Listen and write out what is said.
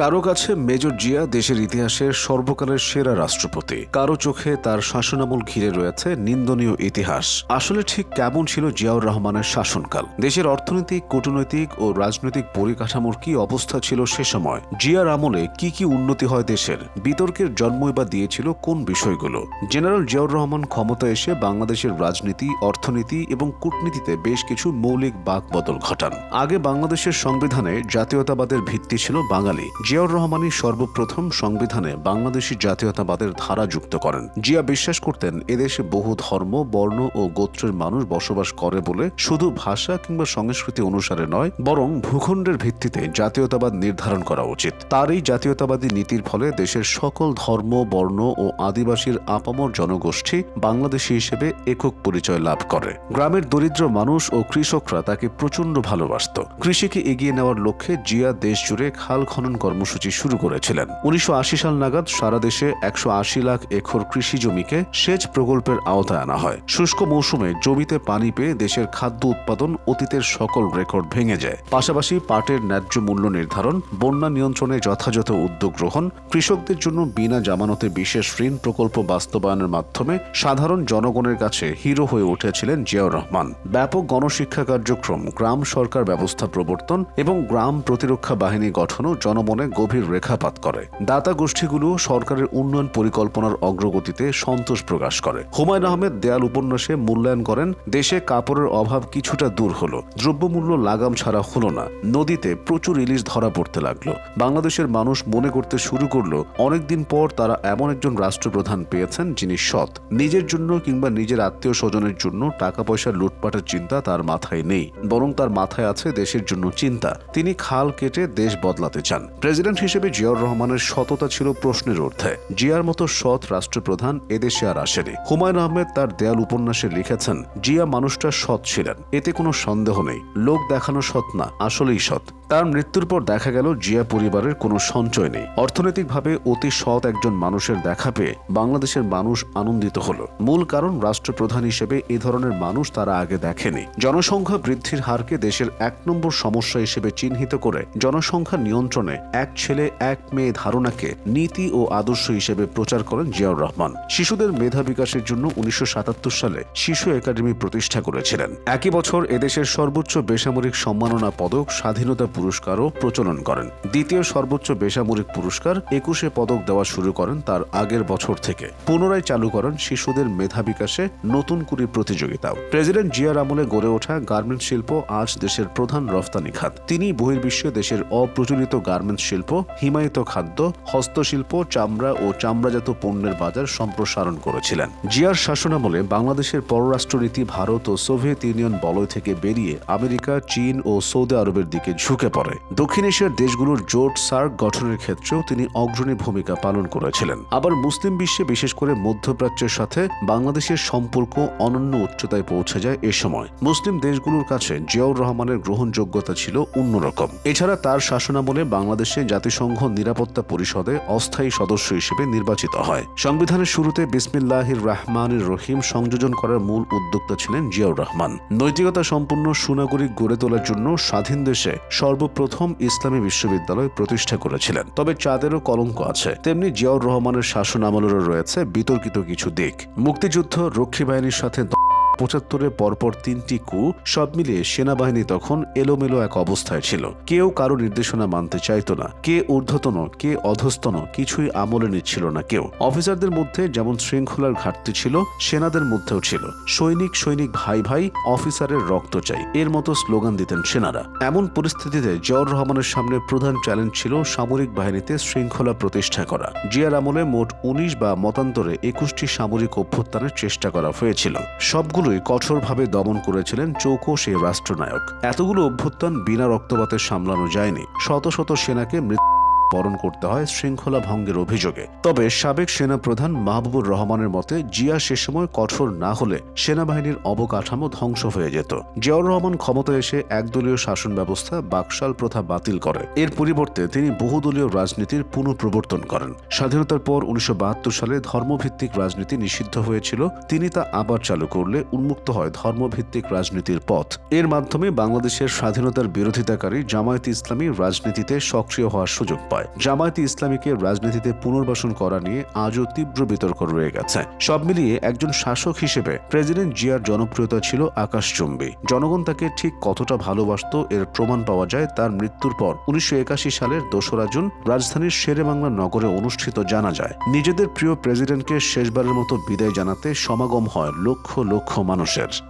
কারও কাছে মেজর জিয়া দেশের ইতিহাসের সর্বকালের সেরা রাষ্ট্রপতি। কারও চোখে তার শাসনামল ঘিরে রয়েছে নিন্দনীয় ইতিহাস। আসলে ঠিক কেমন ছিল জিয়াউর রহমানের শাসনকাল? দেশের অর্থনৈতিক, কূটনৈতিক ও রাজনৈতিক পরিকাঠামোর কি অবস্থা ছিল সে সময়? জিয়ার আমলে কি কি উন্নতি হয় দেশের? বিতর্কের জন্মই বা দিয়েছিল কোন বিষয়গুলো? জেনারেল জিয়াউর রহমান ক্ষমতা এসে বাংলাদেশের রাজনীতি, অর্থনীতি এবং কূটনীতিতে বেশ কিছু মৌলিক বাকবদল ঘটান। আগে বাংলাদেশের সংবিধানে জাতীয়তাবাদের ভিত্তি ছিল বাঙালি। জিয়াউর রহমানই সর্বপ্রথম সংবিধানে বাংলাদেশি জাতীয়তাবাদের ধারা যুক্ত করেন। জিয়া বিশ্বাস করতেন, এদেশে বহু ধর্ম, বর্ণ ও গোত্রের মানুষ বসবাস করে বলে শুধু ভাষা কিংবা সংস্কৃতি অনুসারে নয়, বরং ভূখণ্ডের ভিত্তিতে জাতীয়তাবাদ নির্ধারণ করা উচিত। তার এই জাতীয়তাবাদী নীতির ফলে দেশের সকল ধর্ম, বর্ণ ও আদিবাসীর আপামর জনগোষ্ঠী বাংলাদেশী হিসেবে একক পরিচয় লাভ করে। গ্রামের দরিদ্র মানুষ ও কৃষকরা তাকে প্রচণ্ড ভালোবাসত। কৃষিকে এগিয়ে নেওয়ার লক্ষ্যে জিয়া দেশ জুড়ে খাল খনন কর্মসূচি শুরু করেছিলেন। উনিশশো আশি সাল নাগাদ সারা দেশে একশো লাখ একর কৃষি জমিকে সেচ প্রকল্পের আওতায় আনা হয়। শুষ্ক মৌসুমে জমিতে পানি পেয়ে দেশের খাদ্য উৎপাদন অতীতের সকল রেকর্ড ভেঙে যায়। পাশাপাশি পাটের ন্যায্য মূল্য নির্ধারণ, বন্যা নিয়ন্ত্রণে যথাযথ উদ্যোগ গ্রহণ, কৃষকদের জন্য বিনা জামানতে বিশেষ ঋণ প্রকল্প বাস্তবায়নের মাধ্যমে সাধারণ জনগণের কাছে হিরো হয়ে উঠেছিলেন জিয়াউর রহমান। ব্যাপক গণশিক্ষা কার্যক্রম, গ্রাম সরকার ব্যবস্থা প্রবর্তন এবং গ্রাম প্রতিরক্ষা বাহিনী গঠনও জনমনে গভীর রেখাপাত করে। দাতা গোষ্ঠীগুলো সরকারের উন্নয়ন পরিকল্পনার অগ্রগতিতে সন্তোষ প্রকাশ করে। হুমায়ুন আহমেদ দেয়াল উপন্যাসে মূল্যায়ন করেন, দেশে কাপড়ের অভাব কিছুটা দূর হলো। দ্রব্যমূল্য লাগাম ছাড়া হলো না। নদীতে প্রচুর ইলিশ ধরা পড়তে লাগল। বাংলাদেশের মানুষ মনে করতে শুরু করল, অনেকদিন পর তারা এমন একজন রাষ্ট্রপ্রধান পেয়েছেন যিনি সৎ। নিজের জন্য কিংবা নিজের আত্মীয় স্বজনের জন্য টাকা পয়সা লুটপাটের চিন্তা তার মাথায় নেই, বরং তার মাথায় আছে দেশের জন্য চিন্তা। তিনি খাল কেটে দেশ বদলাতে চান। প্রেসিডেন্ট হিসেবে জিয়াউর রহমানের সততা ছিল প্রশ্নের ঊর্ধ্বে। জিয়ার মতো সৎ রাষ্ট্রপ্রধান এদেশে আর আসেনি। হুমায়ুন আহমেদ তার দেয়াল উপন্যাসে লিখেছেন, জিয়া মানুষটা সৎ ছিলেন, এতে কোনো সন্দেহ নেই। লোক দেখানো সৎ না, আসলেই সৎ। তার মৃত্যুর পর দেখা গেল জিয়া পরিবারের কোনো সঞ্চয় নেই। অর্থনৈতিকভাবে অতি সৎ একজন মানুষের দেখা পেয়ে বাংলাদেশের মানুষ আনন্দিত হলো। মূল কারণ রাষ্ট্রপ্রধান হিসেবে এ ধরনের মানুষ তারা আগে দেখেনি। জনসংখ্যা বৃদ্ধির হারকে দেশের এক নম্বর সমস্যা হিসেবে চিহ্নিত করে জনসংখ্যা নিয়ন্ত্রণে এক ছেলে, এক মেয়ে ধারণাকে নীতি ও আদর্শ হিসেবে প্রচার করেন জিয়াউর রহমান। শিশুদের মেধা বিকাশের জন্য উনিশশো সাতাত্তর সালে শিশু একাডেমি প্রতিষ্ঠা করেছিলেন। একই বছর এদেশের সর্বোচ্চ বেসামরিক সম্মাননা পদক স্বাধীনতা পুরস্কারও প্রচলন করেন। দ্বিতীয় সর্বোচ্চ বেসামরিক পুরস্কার একুশে পদক দেওয়া শুরু করেন তার আগের বছর থেকে। পুনরায় চালু করেন শিশুদের মেধা বিকাশে নতুন কুড়ি প্রতিযোগিতাও। প্রেসিডেন্ট জিয়ার আমলে গড়ে ওঠা গার্মেন্টস শিল্প আজ দেশের প্রধান রফতানি খাত। তিনি বহির্বিশ্বে দেশের অপ্রচলিত গার্মেন্টস শিল্প, হিমায়িত খাদ্য, হস্তশিল্প, চামড়া ও চামড়াজাত পণ্যের বাজার সম্প্রসারণ করেছিলেন। জিয়ার শাসনামলে বাংলাদেশের পররাষ্ট্রনীতি, ভারত ও সোভিয়েত ইউনিয়ন বলয় থেকে বেরিয়ে আমেরিকা, চীন ও সৌদি আরবের দিকে ঝুঁকে পড়ে। দক্ষিণ এশিয়ার দেশগুলোর জোট সার্ক গঠনের ক্ষেত্রেও তিনি অগ্রণী ভূমিকা পালন করেছিলেন। আবার মুসলিম বিশ্বে বিশেষ করে মধ্যপ্রাচ্যের সাথে বাংলাদেশের সম্পর্ক অনন্য উচ্চতায় পৌঁছে যায় এ সময়। মুসলিম দেশগুলোর কাছে জিয়াউর রহমানের গ্রহণযোগ্যতা ছিল অন্যরকম এছাড়া তার শাসনামলে বাংলাদেশে জাতিসংঘ নিরাপত্তা পরিষদে অস্থায়ী সদস্য হিসেবে নির্বাচিত হয়। সংবিধানের শুরুতে বিসমিল্লাহির রহমানির রহিম সংযোজন করার মূল উদ্যোক্তা ছিলেন জিয়াউর রহমান। নৈতিকতা সম্পন্ন সুনাগরিক গড়ে তোলার জন্য স্বাধীন দেশে সর্বপ্রথম ইসলামী বিশ্ববিদ্যালয় প্রতিষ্ঠা করেছিলেন। তবে চাঁদেরও কলঙ্ক আছে। তেমনি জিয়াউর রহমানের শাসন আমলেরও রয়েছে বিতর্কিত কিছু দিক। মুক্তিযুদ্ধ, রক্ষী বাহিনীর সাথে পঁচাত্তরে পরপর তিনটি কু সব মিলিয়ে সেনাবাহিনী তখন এলোমেলো এক অবস্থায় ছিল। কেউ কারও নির্দেশনা মানতে চাইতো না। কে ঊর্ধ্বতন, কে অধস্তন, কিছুই আমলে নিচ্ছিল না কেউ। অফিসারদের মধ্যে যেমন শৃঙ্খলার ঘাটতি ছিল, সেনাদের মধ্যেও ছিল। সৈনিক সৈনিক ভাই ভাই, অফিসারের রক্ত চাই, এর মতো স্লোগান দিতেন সেনারা। এমন পরিস্থিতিতে জিয়াউর রহমানের সামনে প্রধান চ্যালেঞ্জ ছিল সামরিক বাহিনীতে শৃঙ্খলা প্রতিষ্ঠা করা। জিয়ার আমলে মোট উনিশ বা মতান্তরে একুশটি সামরিক অভ্যুত্থানের চেষ্টা করা হয়েছিল। সবগুলোই কঠোরভাবে দমন করেছিলেন চৌকো সেই রাষ্ট্রনায়ক। এতগুলো অভ্যুত্থান বিনা রক্তপাতে সামলানো যায়নি। শত শত সেনাকে মৃত্যু বরণ করতে হয় শৃঙ্খলা ভঙ্গের অভিযোগে। তবে সাবেক সেনাপ্রধান মাহবুবুর রহমানের মতে, জিয়া সে সময় কঠোর না হলে সেনাবাহিনীর অবকাঠামো ধ্বংস হয়ে যেত। জিয়াউর রহমান ক্ষমতা এসে একদলীয় শাসন ব্যবস্থা বাকশাল প্রথা বাতিল করে। এর পরিবর্তে তিনি বহুদলীয় রাজনীতির পুনঃপ্রবর্তন করেন। স্বাধীনতার পর উনিশশো বাহাত্তর সালে ধর্মভিত্তিক রাজনীতি নিষিদ্ধ হয়েছিল। তিনি তা আবার চালু করলে উন্মুক্ত হয় ধর্মভিত্তিক রাজনীতির পথ। এর মাধ্যমে বাংলাদেশের স্বাধীনতার বিরোধিতাকারী জামায়াত ইসলামী রাজনীতিতে সক্রিয় হওয়ার সুযোগ পায়। হয়। জামায়াতে ইসলামীকে রাজনীতিতে পুনর্বাসন করা নিয়ে আজও তীব্র বিতর্ক রয়ে গেছে। সব মিলিয়ে একজন শাসক হিসেবে প্রেসিডেন্ট জিয়ার জনপ্রিয়তা ছিল আকাশচুম্বী। জনগণ তাকে ঠিক কতটা ভালোবাসত এর প্রমাণ পাওয়া যায় তার মৃত্যুর পর। উনিশশো একাশি সালের দোসরা জুন রাজধানীর শেরেবাংলা নগরে অনুষ্ঠিত জানা যায়। নিজেদের প্রিয় প্রেসিডেন্টকে শেষবারের মতো বিদায় জানাতে সমাগম হয় লক্ষ লক্ষ মানুষের।